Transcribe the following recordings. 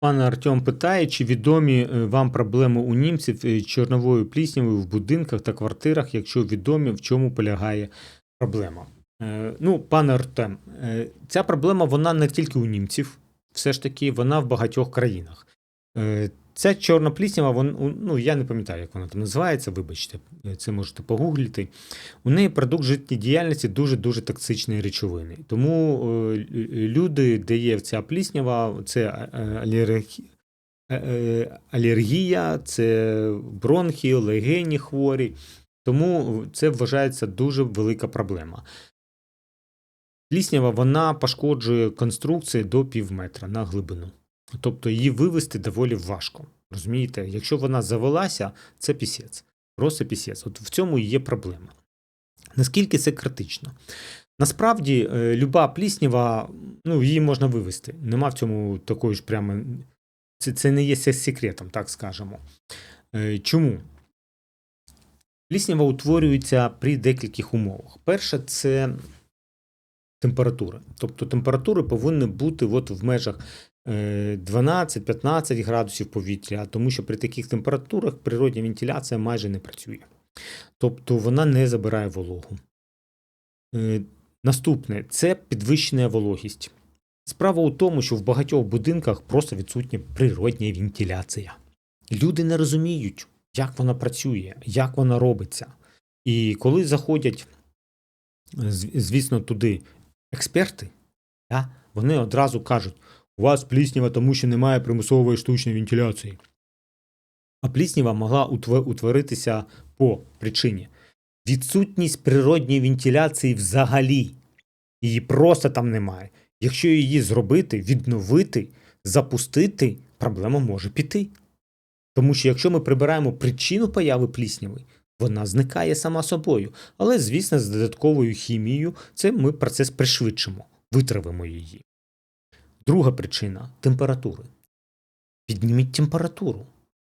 Пан Артем питає, чи відомі е, вам проблеми у німців е, з чорновою пліснявою в будинках та квартирах, якщо відомі, в чому полягає проблема? Е, Ну, пане Артем, е, ця проблема вона не тільки у німців, все ж таки, вона в багатьох країнах. Е, Ця чорна пліснява, вон, ну я не пам'ятаю, як вона там називається, вибачте, е, це можете погуглити. У неї продукт життєдіяльності дуже-дуже токсичної речовини. Тому е, люди, де є ця пліснява, це алергі- алергія, це бронхи, легені хворі. Тому це вважається дуже велика проблема. Пліснява вона пошкоджує конструкції до пів метра на глибину. Тобто її вивести доволі важко. Розумієте, якщо вона завелася, це пісець. Просто пісець. От в цьому є проблема. Наскільки це критично? Насправді, е, люба пліснява, ну, її можна вивести. Нема в цьому такої ж прямо. Це, це не є секретом, так скажемо. Е, Чому? Пліснява утворюється при декількох умовах. Перше, це температура. Тобто температури повинні бути от в межах 12-15 градусів повітря, тому що при таких температурах природня вентиляція майже не працює. Тобто вона не забирає вологу. Е, Наступне це підвищена вологість. Справа у тому, що в багатьох будинках просто відсутня природня вентиляція. Люди не розуміють, як вона працює, як вона робиться. І коли заходять, звісно, туди експерти, вони одразу кажуть: у вас пліснява, тому що немає примусової штучної вентиляції. А пліснява могла утворитися по причині відсутність природньої вентиляції взагалі. Її просто там немає. Якщо її зробити, відновити, запустити, проблема може піти. Тому що якщо ми прибираємо причину появи плісняви, вона зникає сама собою. Але, звісно, з додатковою хімією це ми процес пришвидшимо, витравимо її. Друга причина температури. Підніміть температуру.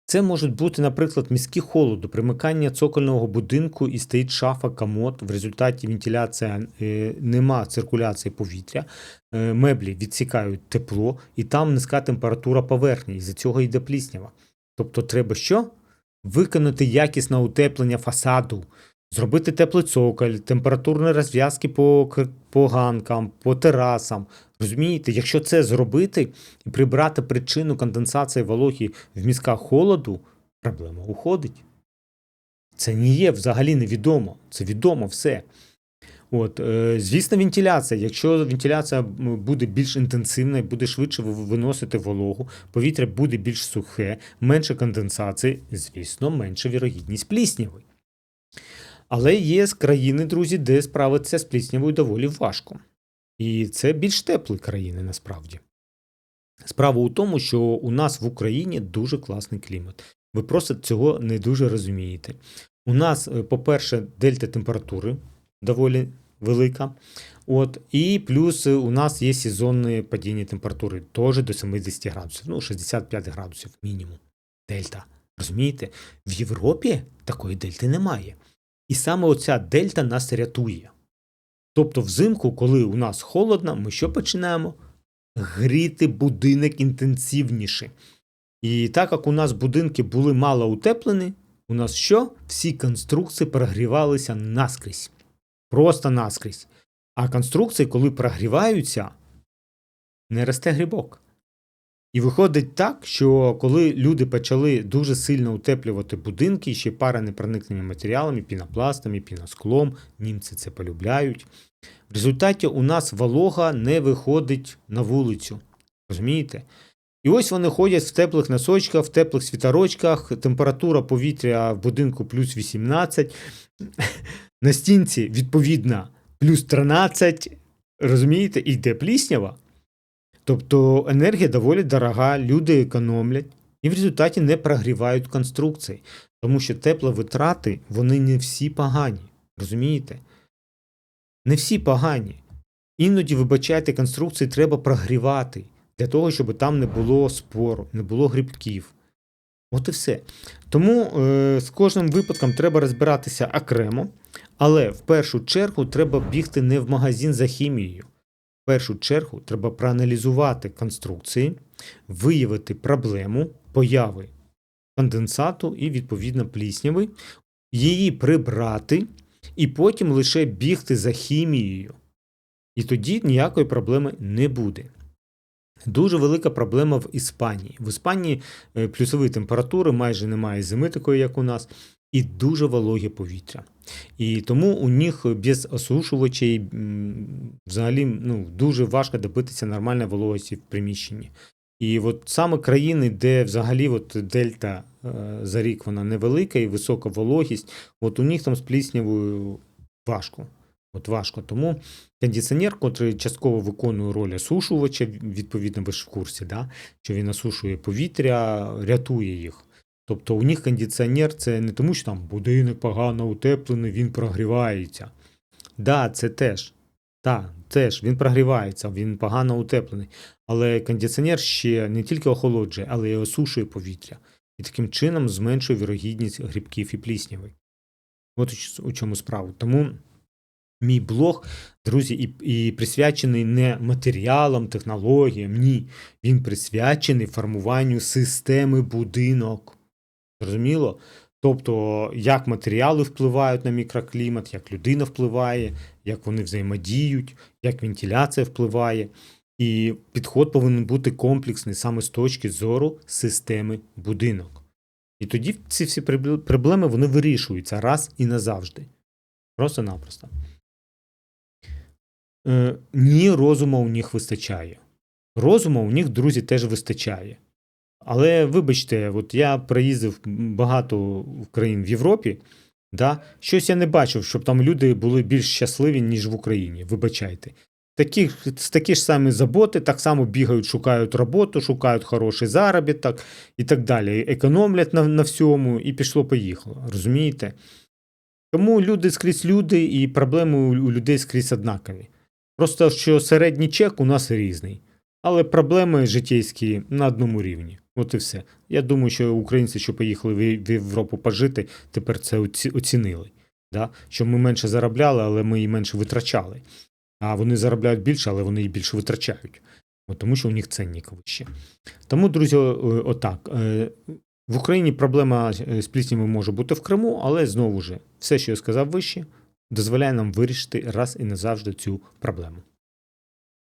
Це можуть бути, наприклад, міські холоду, примикання цокольного будинку і стоїть шафа, комод. В результаті вентиляція е, нема циркуляції повітря, е, меблі відсікають тепло, і там низька температура поверхні, і за цього йде пліснява. Тобто, треба що? Виконати якісне утеплення фасаду, зробити теплий цоколь, температурні розв'язки по, по ганкам, по терасам. Розумієте, якщо це зробити і прибрати причину конденсації вологи в міськах холоду, проблема уходить. Це не є взагалі невідомо. Це відомо все. От, е, звісно, вентиляція. Якщо вентиляція буде більш інтенсивна і буде швидше виносити вологу, повітря буде більш сухе, менше конденсації, звісно, менша вірогідність плісняви. Але є країни, друзі, де справитися з пліснявою доволі важко. І це більш теплі країни насправді. Справа у тому, що у нас в Україні дуже класний клімат. Ви просто цього не дуже розумієте. У нас, е, по-перше, дельта температури доволі велика. От, і плюс е, у нас є сезонне падіння температури теж до 70 градусів, ну 65 градусів мінімум. Дельта. Розумієте? В Європі такої дельти немає. І саме оця дельта нас рятує. Тобто, взимку, коли у нас холодно, ми що починаємо? Гріти будинок інтенсивніше. І так як у нас будинки були мало утеплені, у нас що? Всі конструкції прогрівалися наскрізь. Просто наскрізь. А конструкції, коли прогріваються, не росте грибок. І виходить так, що коли люди почали дуже сильно утеплювати будинки, ще пара непроникними матеріалами, пінопластами, піносклом, німці це полюбляють. В результаті у нас волога не виходить на вулицю. Розумієте? І ось вони ходять в теплих носочках, в теплих світорочках, температура повітря в будинку плюс 18, на стінці, відповідно, плюс 13. Розумієте, і йде пліснява. Тобто енергія доволі дорога, люди економлять і в результаті не прогрівають конструкції, тому що тепловитрати вони не всі погані. Розумієте? Не всі погані. Іноді, вибачайте, конструкції треба прогрівати для того, щоб там не було спору, не було грибків. От і все. Тому е, з кожним випадком треба розбиратися окремо, але в першу чергу треба бігти не в магазин за хімією. Першу чергу треба проаналізувати конструкції, виявити проблему появи конденсату і, відповідно, плісняви, її прибрати, і потім лише бігти за хімією. І тоді ніякої проблеми не буде. Дуже велика проблема в Іспанії. В Іспанії е, плюсові температури, майже немає зими такої, як у нас, і дуже вологе повітря. І тому у них без осушувачей взагалі ну, дуже важко добитися нормальної вологості в приміщенні. І от саме країни, де взагалі от дельта е, за рік вона невелика і висока вологість, от у них там з пліснявою важко. От важко. Тому кондиціонер, котрий частково виконує роль осушувача, відповідно, ви ж в курсі, да? що він осушує повітря, рятує їх. Тобто у них кондиціонер це не тому, що там будинок погано утеплений, він прогрівається. Да, це теж. Так, теж він прогрівається, він погано утеплений. Але кондиціонер ще не тільки охолоджує, але й осушує повітря. І таким чином зменшує вірогідність грибків і плісняви. От у чому справа. Тому мій блог, друзі, і, і присвячений не матеріалам, технологіям, ні. Він присвячений формуванню системи будинок. Зрозуміло? Тобто, як матеріали впливають на мікроклімат, як людина впливає, як вони взаємодіють, як вентиляція впливає. І підход повинен бути комплексний саме з точки зору системи будинок. І тоді ці всі проблеми вони вирішуються раз і назавжди. Просто-напросто. Е, ні, розума у них вистачає. Розума у них, друзі, теж вистачає. Але вибачте, от я приїздив багато країн в Європі, да, щось я не бачив, щоб там люди були більш щасливі, ніж в Україні. Вибачайте. Таких, такі ж самі заботи, так само бігають, шукають роботу, шукають хороший заробіток і так далі. Економлять на, на всьому і пішло-поїхало. Розумієте? Тому люди скрізь люди, і проблеми у людей скрізь однакові. Просто що середній чек у нас різний. Але проблеми життєйські на одному рівні. От і все. Я думаю, що українці, що поїхали в в Європу пожити, тепер це оцінили. Да? Що ми менше заробляли, але ми і менше витрачали. А вони заробляють більше, але вони і більше витрачають. От тому що у них ценник вище. Тому, друзі, отак. Е, В Україні проблема е, з пліснями може бути в Криму, але знову ж, все, що я сказав вище, дозволяє нам вирішити раз і назавжди цю проблему.